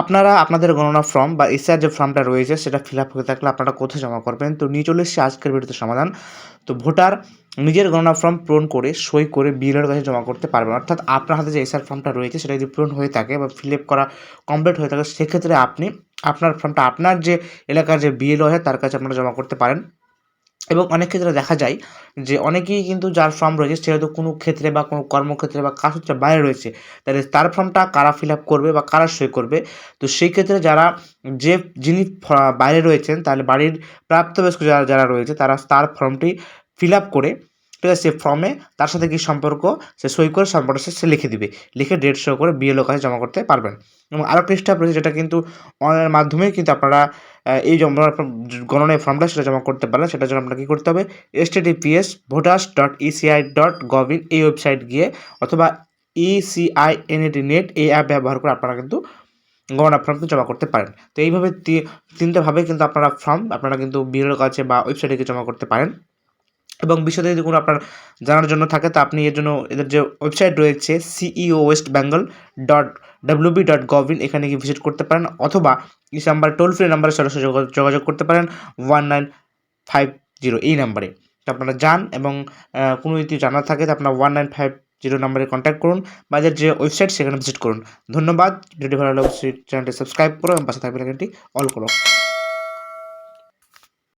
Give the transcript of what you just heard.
আপনারা আপনাদের গণনা ফর্ম বা এসআর যে ফর্মটা রয়েছে, সেটা ফিল আপ হয়ে থাকলে আপনারা কোথায় জমা করবেন? তো নিয়ে চলে এসেছি আজকের ভিডিওতে সমাধান। তো ভোটার নিজের গণনা ফর্ম পূরণ করে, সই করে বিএলের কাছে জমা করতে পারবেন। অর্থাৎ আপনার হাতে যে এসআর ফর্মটা রয়েছে, সেটা যদি পূরণ হয়ে থাকে বা ফিল আপ করা কমপ্লিট হয়ে থাকে, সেক্ষেত্রে আপনি আপনার ফর্মটা আপনার যে এলাকার যে বিএলও আছে, তার কাছে আপনারা জমা করতে পারেন। এবং অনেক ক্ষেত্রে দেখা যায় যে অনেকেই কিন্তু যার ফর্ম রয়েছে, সে হয়তো কোনো ক্ষেত্রে বা কোনো কর্মক্ষেত্রে বা কাজসূত্রে বাইরে রয়েছে। তাহলে তার ফর্মটা কারা ফিল আপ করবে বা কারা সই করবে? তো সেই ক্ষেত্রে যারা যে যিনি বাইরে রয়েছেন, তাহলে বাড়ির প্রাপ্তবয়স্ক যারা যারা রয়েছে, তারা তার ফর্মটি ফিল আপ করে আছে সে ফর্মে তার সাথে কি সম্পর্ক, সে সই করে সম্পর্ক সে লিখে দিবে। লিখে ডেট শো করে বিএলও কাছে জমা করতে পারবেন। এবং আরও স্টেপ রয়েছে যেটা কিন্তু অনলাইনের মাধ্যমে কিন্তু আপনারা এই জমা, গণনায় ফর্মটা সেটা জমা করতে পারেন সেটার জন্য আপনাকে কী করতে হবে? S TDPS voters dot ECI dot gov in এই ওয়েবসাইট গিয়ে অথবা ইসিআই এনএটি নেট এই অ্যাপ ব্যবহার করে আপনারা কিন্তু গণনা ফর্ম জমা করতে পারেন। তো এইভাবে তিনটেভাবে কিন্তু আপনারা ফর্ম আপনারা কিন্তু বিএলওর কাছে বা ওয়েবসাইটে গিয়ে জমা করতে পারেন। এবং বিষয়টা যদি কোনো আপনার জানার জন্য থাকে, তা আপনি এর জন্য এদের যে ওয়েবসাইট রয়েছে CEO West Bengal dot WB dot gov in এখানে গিয়ে ভিজিট করতে পারেন অথবা এই নাম্বার টোল ফ্রি নাম্বারে সরাসরি যোগা- যোগাযোগ করতে পারেন ওয়ান নাইন ফাইভ জিরো এই নাম্বারে তো আপনারা যান এবং কোনো যদি জানার থাকে, তো আপনার ওয়ান নাইন ফাইভ জিরো নাম্বারে কন্ট্যাক্ট করুন বা এদের যে ওয়েবসাইট সেখানে ভিজিট করুন। ধন্যবাদ। ভিডিওটি ভালো লাগলে চ্যানেলটি সাবস্ক্রাইব করো এবং পাশে থাকবে চ্যানেলটি অল করো।